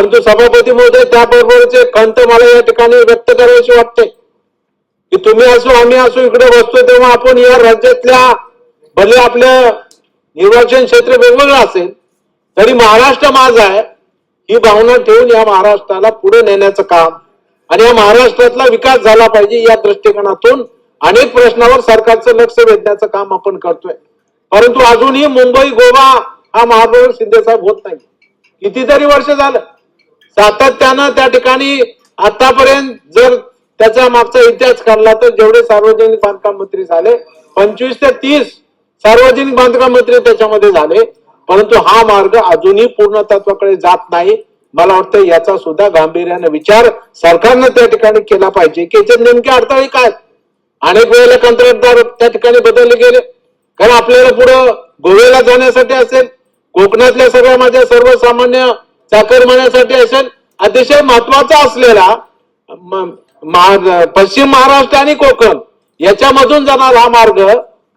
परंतु सभापती महोदय त्याबरोबरचे खंत मला या ठिकाणी व्यक्त करायची वाटते की तुम्ही असो आम्ही असो इकडे बसतो तेव्हा आपण या राज्यातल्या भले आपलं निर्वाचन क्षेत्र वेगवेगळं असेल तरी महाराष्ट्र माझा आहे ही भावना ठेवून या महाराष्ट्राला पुढे नेण्याचं काम आणि या महाराष्ट्रातला विकास झाला पाहिजे या दृष्टिकोनातून अनेक प्रश्नावर सरकारचं लक्ष वेधण्याचं काम आपण करतोय. परंतु अजूनही मुंबई गोवा हा महाबळ शिंदे साहेब होत नाही. कितीतरी वर्ष झालं. सातत्यानं त्या ठिकाणी आतापर्यंत जर त्याचा मागचा इतिहास काढला तर जेवढे सार्वजनिक बांधकाम मंत्री झाले पंचवीस ते तीस सार्वजनिक बांधकाम मंत्री त्याच्यामध्ये झाले. परंतु हा मार्ग अजूनही पूर्णतत्वाकडे जात नाही. मला वाटतं याचा सुद्धा गांभीर्याने विचार सरकारनं त्या ठिकाणी केला पाहिजे. की याच्यात नेमके अडथळे काय? अनेक वेळेला कंत्राटदार त्या ठिकाणी बदलले गेले. कारण आपल्याला पुढं गोव्याला जाण्यासाठी असेल कोकणातल्या सगळ्या माझ्या सर्वसामान्य चाकरमान्यासाठी असेल अतिशय महत्त्वाचा असलेला पश्चिम महाराष्ट्र आणि कोकण याच्यामधून जाणार हा मार्ग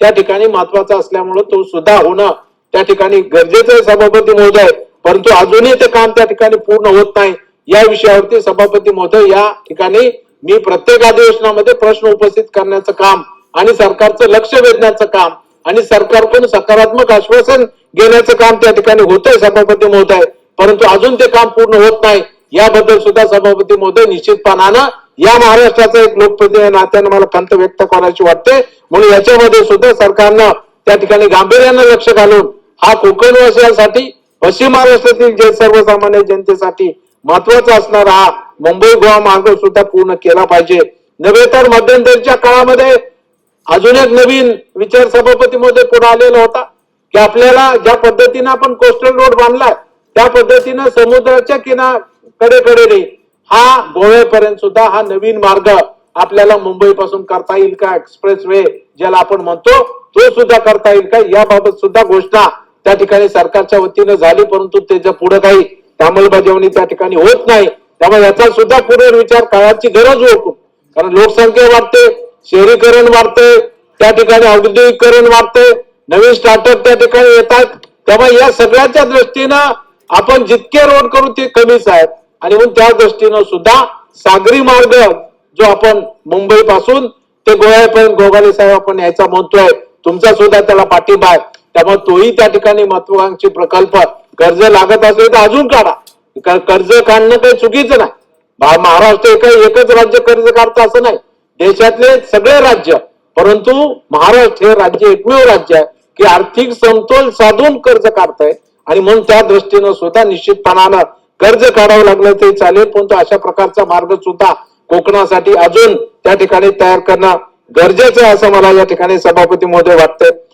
त्या ठिकाणी महत्त्वाचा असल्यामुळे तो सुद्धा होणं त्या ठिकाणी गरजेचं आहे सभापती महोदय. परंतु अजूनही ते काम त्या ठिकाणी पूर्ण होत नाही. या विषयावरती सभापती महोदय या ठिकाणी मी प्रत्येक अधिवेशनामध्ये प्रश्न उपस्थित करण्याचं काम आणि सरकारचं लक्ष वेधण्याचं काम आणि सरकारकडून सकारात्मक आश्वासन घेण्याचं काम त्या ठिकाणी होतंय सभापती महोदय. परंतु अजून ते काम पूर्ण होत नाही. याबद्दल सुद्धा सभापती महोदय निश्चितपणानं या महाराष्ट्राचा एक लोकप्रिय नात्यानं मला खंत व्यक्त करायची वाटते. म्हणून याच्यामध्ये सुद्धा सरकारनं त्या ठिकाणी गांभीर्यानं लक्ष घालून हा कोकणवासियांसाठी पश्चिम महाराष्ट्रातील जे सर्वसामान्य जनतेसाठी महत्त्वाचा असणारा हा मुंबई गोवा मार्ग सुद्धा पूर्ण केला पाहिजे. नव्हे तर मध्यंतरीच्या काळामध्ये अजून एक नवीन विचार सभापती मध्ये पुढे आलेला होता की आपल्याला ज्या पद्धतीनं आपण कोस्टल रोड बांधलाय त्या पद्धतीनं समुद्राच्या किनार कडेकडेने हा गोव्यापर्यंत सुद्धा हा नवीन मार्ग आपल्याला मुंबई पासून करता येईल का एक्सप्रेस वे ज्याला आपण म्हणतो तो सुद्धा करता येईल का? याबाबत सुद्धा घोषणा त्या ठिकाणी सरकारच्या वतीनं झाली परंतु त्याच्या पुढे काही अंमलबजावणी त्या ठिकाणी होत नाही. त्यामुळे याचा सुद्धा पुढे विचार काळाची गरज होतो. कारण लोकसंख्या वाढते शहरीकरण वाढते त्या ठिकाणी औद्योगिकरण वाढते नवीन स्टार्टअप त्या ठिकाणी येतात. त्यामुळे या सगळ्याच्या दृष्टीनं आपण जितके रोड करू ते कमीच आहेत. आणि म्हणून त्या दृष्टीनं सुद्धा सागरी मार्ग जो आपण मुंबई पासून ते गोव्यापर्यंत गोगाले साहेब आपण यायचा म्हणतोय तुमचा सुद्धा त्याला पाठिंबा आहे. त्यामुळे तोही त्या ठिकाणी महत्वाकांक्षी प्रकल्प कर्ज लागत असेल तर अजून काढा. कर्ज काढणं काही चुकीचं नाही. महाराष्ट्र एक एकच राज्य कर्ज काढतं असं नाही. देशातले सगळे राज्य परंतु महाराष्ट्र हे राज्य एकमेव राज्य आहे की आर्थिक समतोल साधून कर्ज काढतंय. आणि म्हणून त्या दृष्टीनं सुद्धा निश्चितपणानं कर्ज काढावं लागलं तरी चालेल परंतु अशा प्रकारचा मार्ग सुद्धा कोकणासाठी अजून त्या ठिकाणी तयार करणं गरजेचं आहे असं मला या ठिकाणी सभापती महोदय वाटतंय.